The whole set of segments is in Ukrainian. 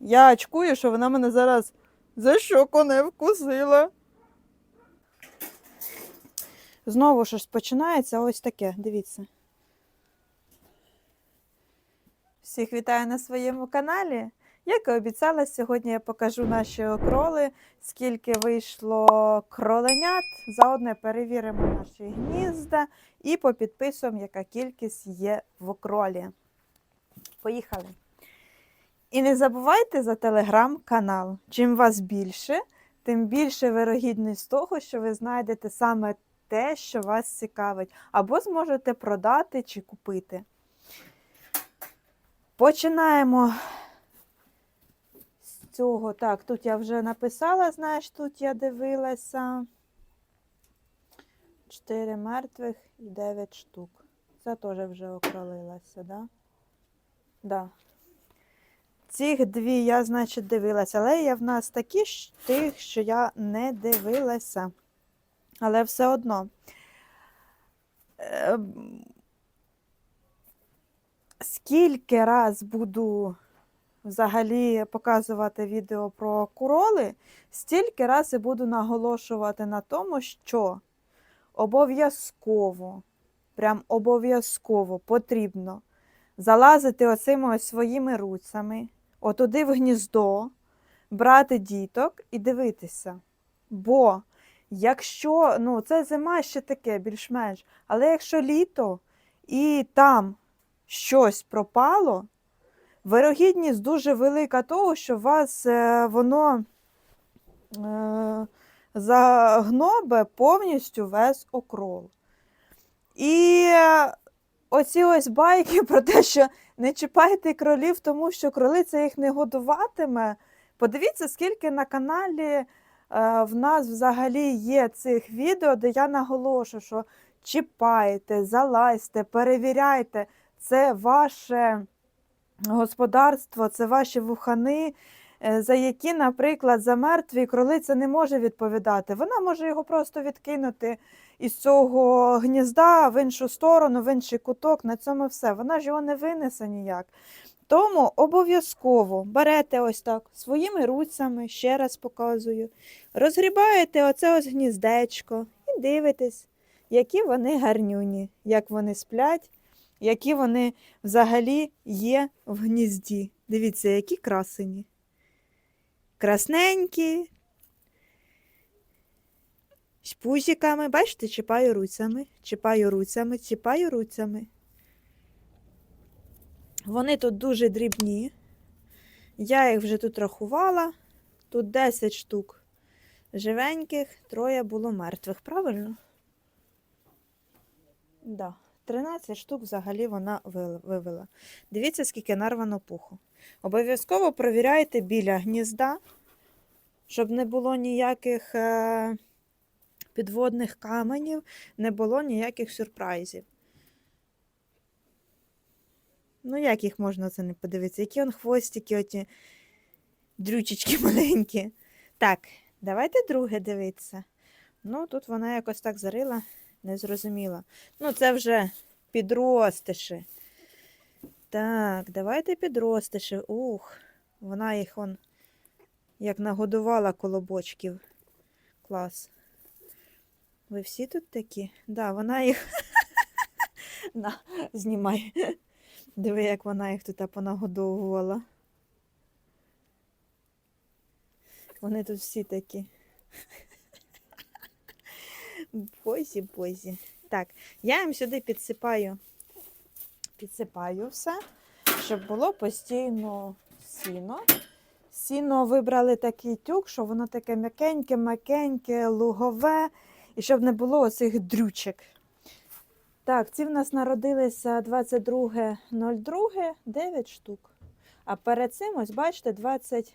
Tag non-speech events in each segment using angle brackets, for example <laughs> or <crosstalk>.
Я очкую, що вона мене зараз за щоку не вкусила. Знову щось починається ось таке, дивіться. Всіх вітаю на своєму каналі. Як і обіцяла, сьогодні я покажу наші окроли, скільки вийшло кроленят. Заодно перевіримо наші гнізда і попідписуємо, яка кількість є в окролі. Поїхали! І не забувайте за телеграм-канал. Чим вас більше, тим більше вирогідність того, що ви знайдете саме те, що вас цікавить, або зможете продати чи купити. Починаємо з цього. Так, тут я вже написала, знаєш, тут я дивилася. 4 мертвих і 9 штук. Це теж вже окролилася, да? Да. Цих дві я, значить, дивилася, але є в нас такі ж тих, що я не дивилася. Але все одно. Ем, Скільки раз буду взагалі показувати відео про куроли, стільки раз і буду наголошувати на тому, що обов'язково, прям обов'язково потрібно залазити оцими ось своїми руцями, отуди в гніздо, брати діток і дивитися. Бо якщо, ну, це зима ще таке, більш-менш, але якщо літо і там щось пропало, вирогідність дуже велика того, що вас е, воно е, загнобе повністю весь окрол. І е, оці ось байки <laughs> про те, що не чіпайте кролів, тому що кролиця їх не годуватиме. Подивіться, скільки на каналі е, в нас взагалі є цих відео, де я наголошую, що чіпайте, залазьте, перевіряйте. Це ваше господарство, це ваші вухани, е, за які, наприклад, за мертві кролиця не може відповідати. Вона може його просто відкинути із цього гнізда в іншу сторону, в інший куток. На цьому все. Вона ж його не винесе ніяк. Тому обов'язково берете ось так своїми руцями, ще раз показую, розгрібаєте оце ось гніздечко і дивитесь, які вони гарнюні, як вони сплять, які вони взагалі є в гнізді. Дивіться, які красені. Красненькі, з пузиками, бачите, чіпаю руцями, чіпаю руцями, чіпаю руцями. Вони тут дуже дрібні. Я їх вже тут рахувала. Тут 10 штук живеньких, троє було мертвих, правильно? Да. 13 штук взагалі вона вивела. Дивіться, скільки нарвано пуху. Обов'язково провіряйте біля гнізда, щоб не було ніяких е, підводних каменів, не було ніяких сюрпризів. Ну, як їх можна це не подивитися? Які он хвостики, оті дрючечки <laughs> маленькі. Так, давайте друге дивитися. Ну, тут вона якось так зарила, не зрозуміла. Ну, це вже підростиші. Так, давайте підростиші. Ух, вона їх он як нагодувала колобочків. Клас. Ви всі тут такі? Да, вона їх. <laughs> На, знімай. Диви, як вона їх тут понагодовувала. Вони тут всі такі. Бозі, бозі. Так, я їм сюди підсипаю, підсипаю все, щоб було постійно сіно. Сіно вибрали такий тюк, що воно таке м'якеньке, м'якеньке, лугове, і щоб не було оцих дрючок. Так, ці в нас народилися 22.02, 9 штук. А перед цим, ось бачите, 20.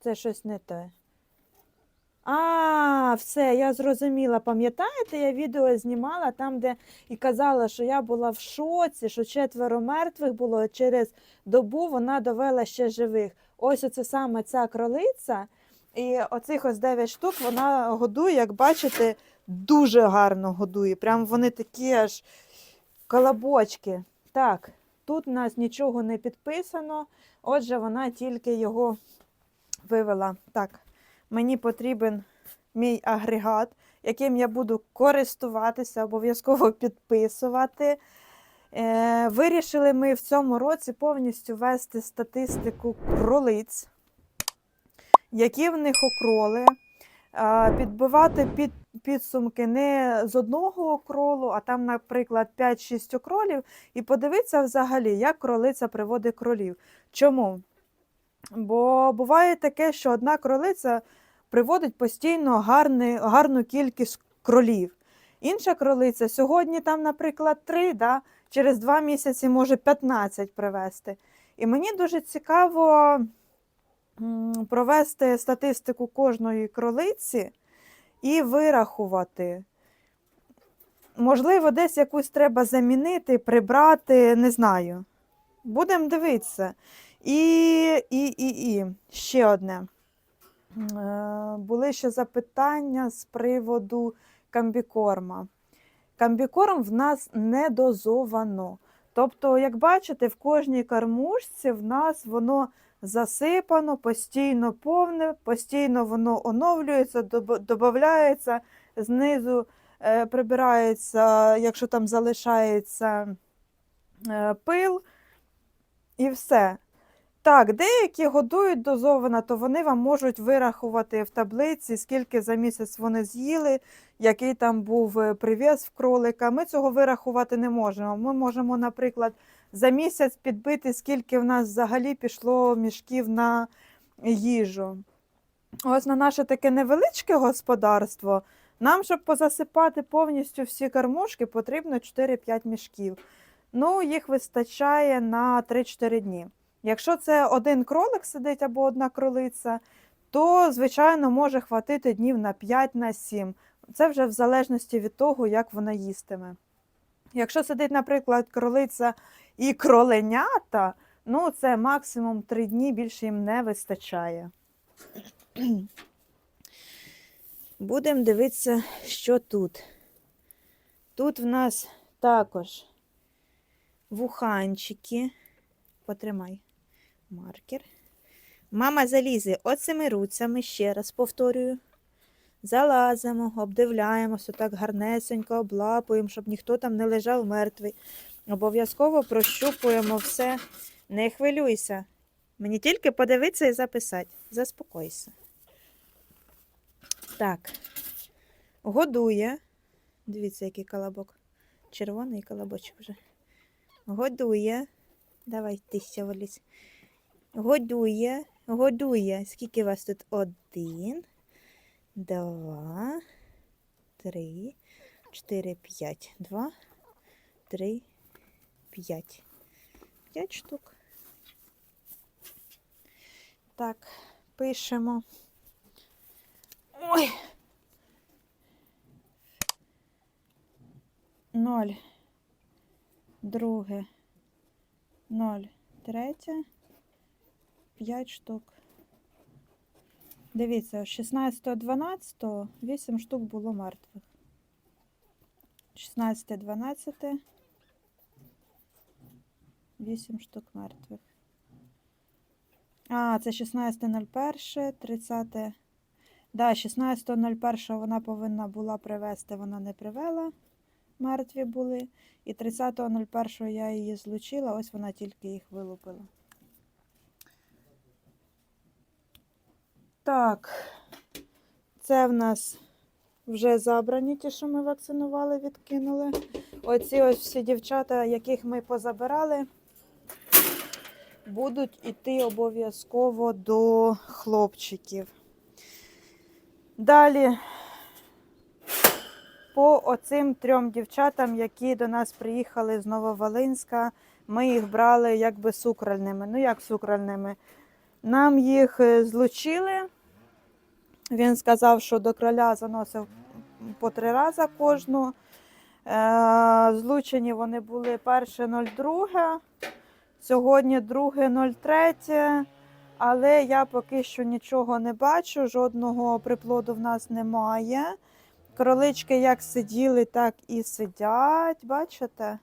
Це щось не те. А, все, я зрозуміла. Пам'ятаєте, я відео знімала там, де і казала, що я була в шоці, що четверо мертвих було через добу вона довела ще живих. Ось оце саме ця кролиця. І оцих ось 9 штук вона годує, як бачите, дуже гарно годує. Прям вони такі аж колобочки. Так, тут у нас нічого не підписано, отже, вона тільки його вивела. Так, мені потрібен мій агрегат, яким я буду користуватися, обов'язково підписувати. Е, вирішили ми в цьому році повністю вести статистику кролиць, які в них окроли, підбивати під, підсумки не з одного окролу, а там, наприклад, 5-6 окролів, і подивитися взагалі, як кролиця приводить кролів. Чому? Бо буває таке, що одна кролиця приводить постійно гарний, гарну кількість кролів. Інша кролиця сьогодні там, наприклад, 3, да? через 2 місяці може 15 привезти. І мені дуже цікаво провести статистику кожної кролиці і вирахувати. Можливо, десь якусь треба замінити, прибрати, не знаю. Будемо дивитися. І, і, і, і ще одне. Е, Були ще запитання з приводу камбікорма. Камбікорм в нас не дозовано. Тобто, як бачите, в кожній кормушці в нас воно засипано, постійно повне, постійно воно оновлюється, додається, знизу е, прибирається, якщо там залишається е, пил, і все. Так, деякі годують дозовано, то вони вам можуть вирахувати в таблиці, скільки за місяць вони з'їли, який там був е, привіз в кролика. Ми цього вирахувати не можемо. Ми можемо, наприклад, за місяць підбити, скільки в нас взагалі пішло мішків на їжу. Ось на наше таке невеличке господарство. Нам, щоб позасипати повністю всі кормушки, потрібно 4-5 мішків. Ну, їх вистачає на 3-4 дні. Якщо це один кролик сидить або одна кролиця, то, звичайно, може хватити днів на 5 на 7. Це вже в залежності від того, як вона їстиме. Якщо сидить, наприклад, кролиця і кроленята, ну це максимум 3 дні, більше їм не вистачає. <clears throat> Будемо дивитися, що тут. Тут в нас також вуханчики. Потримай маркер. Мама залізе оцими руцями, ще раз повторюю. Залазимо, обдивляємося, так гарнесенько облапуємо, щоб ніхто там не лежав мертвий. Обов'язково прощупуємо все. Не хвилюйся. Мені тільки подивитися і записати. Заспокойся. Так. Годує. Дивіться, який колобок. Червоний колобочок вже. Годує. Давай ти ще вилізь. Годує, годує. Скільки вас тут? Один, два, три, чотири, п'ять. Два, три, п'ять. П'ять штук. Так, пишемо. Ой. Ноль. Друге. Ноль. Третє. 5 штук. Дивіться, 16-12 8 штук було мертвих. 16-12 8 штук мертвих. А, це 16.01, 30. Да, 16.01 вона повинна була привезти, вона не привела. Мертві були. І 30.01 я її злучила, ось вона тільки їх вилупила. Так, це в нас вже забрані, ті, що ми вакцинували, відкинули. Оці ось всі дівчата, яких ми позабирали, будуть іти обов'язково до хлопчиків. Далі по оцим трьом дівчатам, які до нас приїхали з Нововолинська, ми їх брали якби сукральними. Ну, як сукральними? Нам їх е, злучили. Він сказав, що до кроля заносив по три рази кожну. Е, Злучені вони були перше 02, сьогодні друге 03, але я поки що нічого не бачу, жодного приплоду в нас немає. Кролички як сиділи, так і сидять, бачите?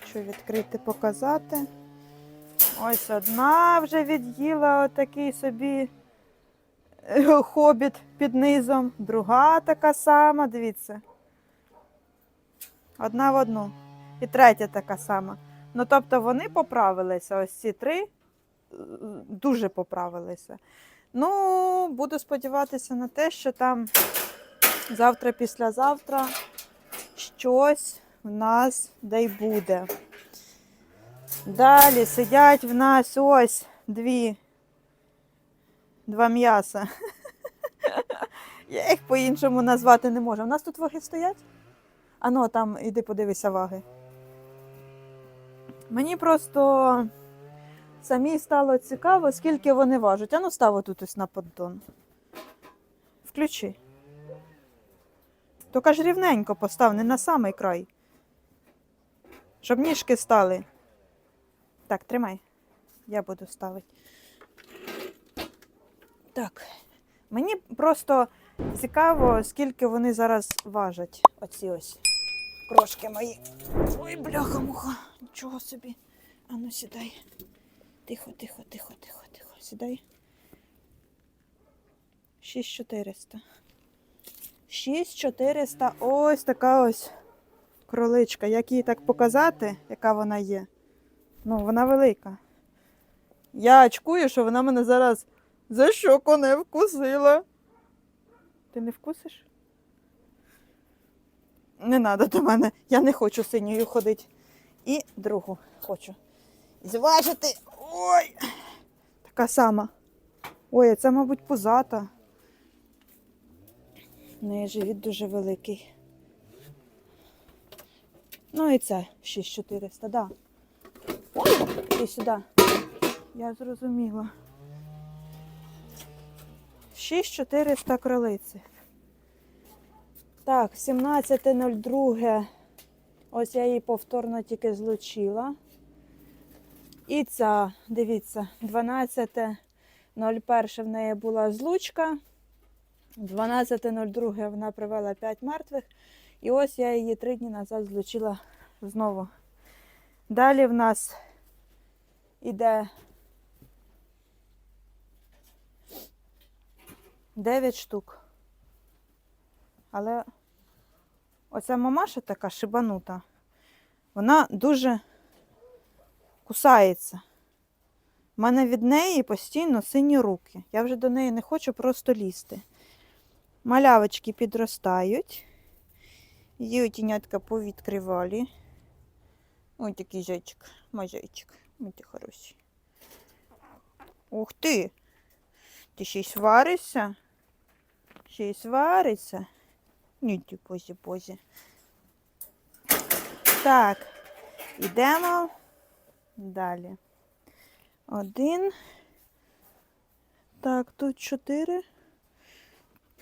Якщо відкрити, показати. Ось одна вже від'їла отакий собі е, хобіт під низом, друга така сама, дивіться. Одна в одну. І третя така сама. Ну, тобто вони поправилися, ось ці три е, дуже поправилися. Ну, буду сподіватися на те, що там завтра, післязавтра щось в нас де й буде. Далі сидять в нас ось дві. Два м'яса. Я їх по-іншому назвати не можу. У нас тут ваги стоять? Ано, там іди подивися ваги. Мені просто самі стало цікаво, скільки вони важать. Ану, став тут ось на поддон. Включи. Тільки ж рівненько постав, не на самий край. Щоб ніжки стали. Так, тримай. Я буду ставити. Так. Мені просто цікаво, скільки вони зараз важать. Оці ось крошки мої. Ой, бляха-муха. Нічого собі. Ану, сідай. Тихо, тихо, тихо, тихо, тихо. Сідай. 6400. 6400. Ось така ось кроличка. Як її так показати, яка вона є? Ну, вона велика. Я очкую, що вона мене зараз за щоку не вкусила. Ти не вкусиш? Не треба до мене. Я не хочу синьою ходити. І другу хочу. Зважити. Ой! Така сама. Ой, а це, мабуть, пузата. В неї живіт дуже великий. Ну і це 6400, так. Да. Іди сюди. Я зрозуміла. 6400 кролиці. Так, 17.02. Ось я її повторно тільки злучила. І ця, дивіться, 12.01 в неї була злучка. 12.02 вона привела 5 мертвих. І ось я її три дні назад злучила знову. Далі в нас іде 9 штук. Але оця мамаша така шибанута, вона дуже кусається. У мене від неї постійно сині руки. Я вже до неї не хочу просто лізти. Малявочки підростають. Її тінятка повідкривалі. Ось такий зайчик, мой зайчик. Ой, ти хороший. Ух ти! Ти ще й сваришся? Ще й сваришся? Ні, ти позі позі. Так, ідемо далі. Один. Так, тут чотири.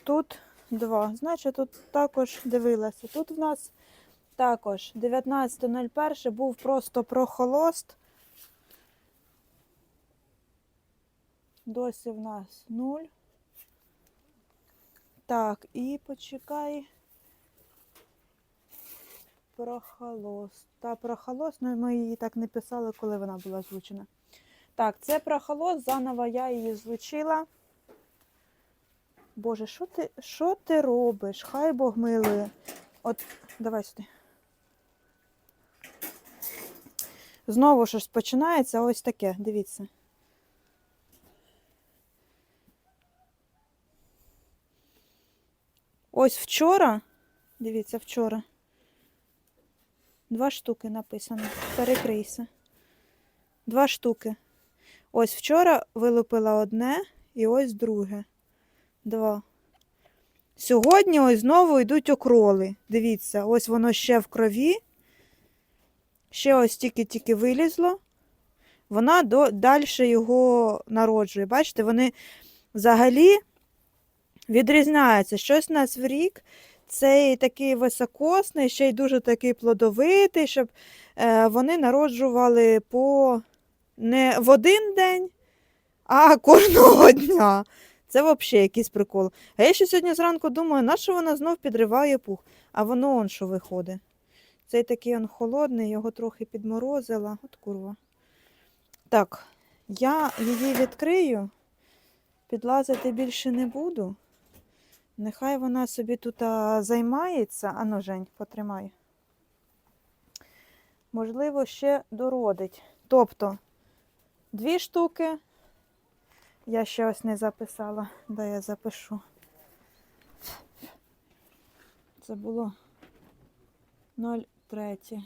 Тут два. Значить, тут також дивилася. Тут в нас також 19.01 був просто прохолост. Досі в нас 0. Так, і почекай. Прохолост. Та прохолост, ну ми її так не писали, коли вона була звучена. Так, це прохолост, заново я її звучила. Боже, що ти, що ти робиш? Хай Бог милує. От, давай сюди. Знову щось починається ось таке, дивіться. Ось вчора, дивіться, вчора. Два штуки написано. Перекрийся. Два штуки. Ось вчора вилупила одне і ось друге. Два. Сьогодні ось знову йдуть окроли. Дивіться, ось воно ще в крові. Ще ось тільки-тільки вилізло. Вона до, далі його народжує. Бачите, вони взагалі відрізняються. Щось у нас в рік цей такий високосний, ще й дуже такий плодовитий, щоб е, вони народжували по не в один день, а кожного <laughs> дня. Це взагалі якийсь прикол. А я ще сьогодні зранку думаю, на що вона знов підриває пух, а воно он що виходить. Цей такий он холодний, його трохи підморозила. От курва. Так, я її відкрию, підлазити більше не буду. Нехай вона собі тут а, займається. Ану, Жень, потримай. Можливо, ще дородить. Тобто, дві штуки. Я ще ось не записала. Дай я запишу. Це було 0,3.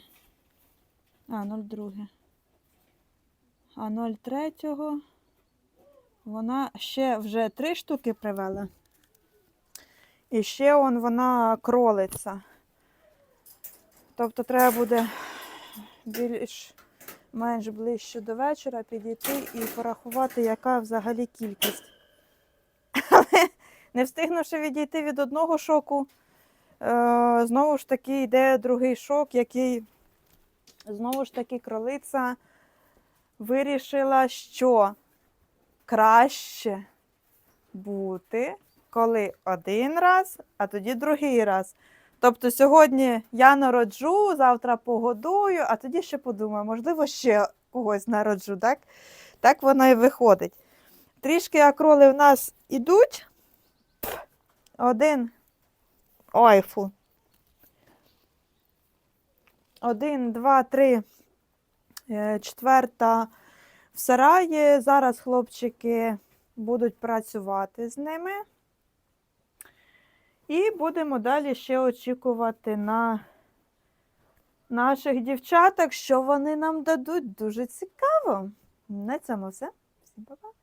А, 0,2. А 0,3 вона ще вже три штуки привела. І ще он вона кролиться. Тобто треба буде більш менш ближче до вечора підійти і порахувати, яка взагалі кількість. <laughs> Але не встигнувши відійти від одного шоку, знову ж таки йде другий шок, який знову ж таки кролиця вирішила, що краще бути, коли один раз, а тоді другий раз. Тобто сьогодні я народжу, завтра погодую, а тоді ще подумаю, можливо, ще когось народжу, так? Так воно і виходить. Трішки акроли в нас ідуть. Один. Ой. Один, два, три. Е, Четверта в сараї. Зараз хлопчики будуть працювати з ними. І будемо далі ще очікувати на наших дівчаток, що вони нам дадуть. Дуже цікаво. На цьому все. Всім па-па.